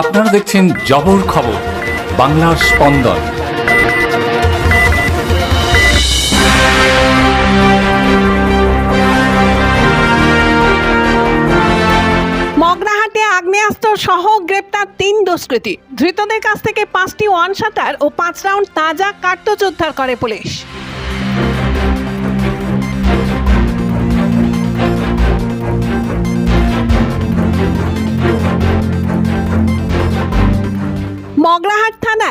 আপনারা দেখছেন জবর খবর, বাংলার স্পন্দন। আগ্নেয়াস্ত্র সহ গ্রেপ্তার তিন দুষ্কৃতী। ধৃতদের কাছ থেকে পাঁচটি ওয়ান শাটার ও পাঁচ রাউন্ড তাজা কার্তুজ উদ্ধার করে পুলিশ।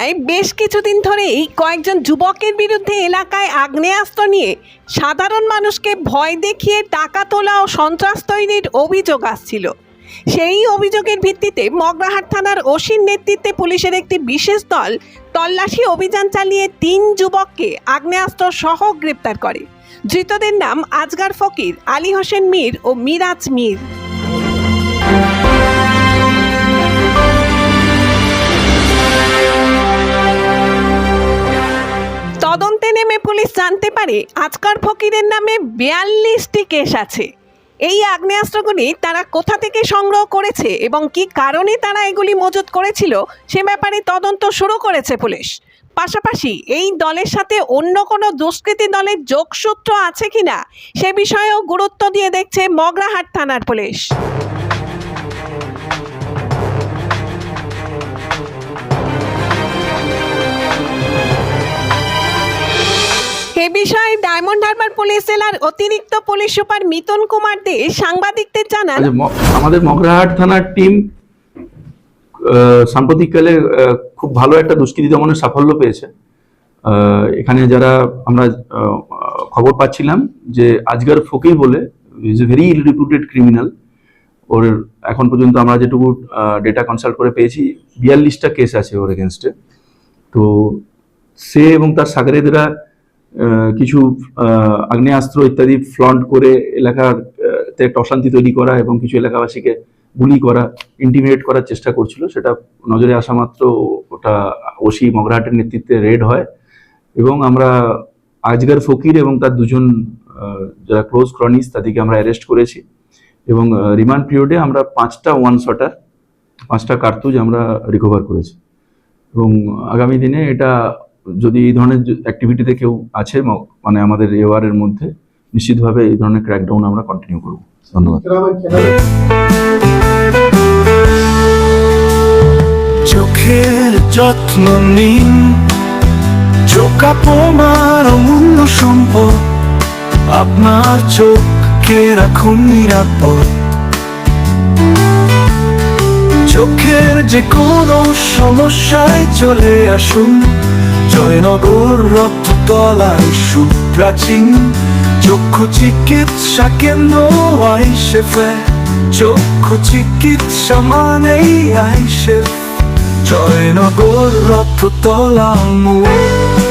থানায় বেশ কিছুদিন ধরেই কয়েকজন যুবকের বিরুদ্ধে এলাকায় আগ্নেয়াস্ত্র নিয়ে সাধারণ মানুষকে ভয় দেখিয়ে টাকা তোলা ও সন্ত্রাস তৈরির অভিযোগ আসছিল। সেই অভিযোগের ভিত্তিতে মগরাহাট থানার ওসির নেতৃত্বে পুলিশের একটি বিশেষ দল তল্লাশি অভিযান চালিয়ে তিন যুবককে আগ্নেয়াস্ত্র সহ গ্রেপ্তার করে। ধৃতদের নাম আজগার ফকির, আলী হোসেন মীর ও মিরাজ মীর। জানতে পারে আজকার ফকিরের নামে বিয়াল্লিশটি কেস আছে। এই আগ্নেয়াস্ত্রগুলি তারা কোথা থেকে সংগ্রহ করেছে এবং কি কারণে তারা এগুলি মজুত করেছিল, সে ব্যাপারে তদন্ত শুরু করেছে পুলিশ। পাশাপাশি এই দলের সাথে অন্য কোনো দুষ্কৃতী দলের যোগসূত্র আছে কিনা, সে বিষয়েও গুরুত্ব দিয়ে দেখছে মগরাহাট থানার পুলিশ। এ বিষয়ে ডায়মন্ড হারবার পুলিশ জেলার অতিরিক্ত পুলিশ সুপার মিতন কুমার দে সাংবাদিকদের জানান। আচ্ছা, আমাদের মগরাহাট থানার টিম সাম্প্রতিককালে খুব ভালো একটা দুষ্কৃতি দমনের সাফল্য পেয়েছে। এখানে যারা আমরা খবর পাচ্ছিলাম যে আজগার ফকি বলে is a very ill criminal ওর এখন পর্যন্ত আমরা যেটুকু ডেটা কনসাল্ট করে পেয়েছি বিয়াল্লিশটা কেস আছে ওর এগেনস্টে তো সে এবং তার সাগরেদরা কিছু আগ্নেয়াস্ত্র ইত্যাদি ফ্লন্ট করে এলাকার একটা অশান্তি তৈরি করা এবং কিছু এলাকাবাসীকে গুলি করা ইন্টিমিডেট করার চেষ্টা করছিল। সেটা নজরে আসা মাত্র ওটা ওসি মগরাহাটের নেতৃত্বে রেড হয়। এবং আমরা আজগার ফকির এবং তার দুজন যারা ক্লোজ ক্রনিস তাদেরকে আমরা অ্যারেস্ট করেছি। এবং রিমান্ড পিরিয়ডে আমরা পাঁচটা ওয়ান শটার পাঁচটা কার্তুজ আমরা রিকভার করেছি। এবং আগামী দিনে এটা যদি এই ধরনের অ্যাক্টিভিটিতে কেউ আছে মানে আমাদের এওয়ারের মধ্যে, নিশ্চিতভাবে এই ধরনের ক্র্যাকডাউন আমরা কন্টিনিউ করব। ধন্যবাদ। চোখের যত্ন নিন, চোখ আপনার অমূল্য সম্পদ, আপনার চোখকে রাখুন নিরাপদ। চোখের যে কোনো সমস্যায় চলে আসুন জয়নগর রথতলায় সুপ্রাচীন চক্ষু চিকিৎসা কেন্দ্র আইসেফে চক্ষু চিকিৎসা মানেই আইসেফ। জয়নগর রথতলা মোড়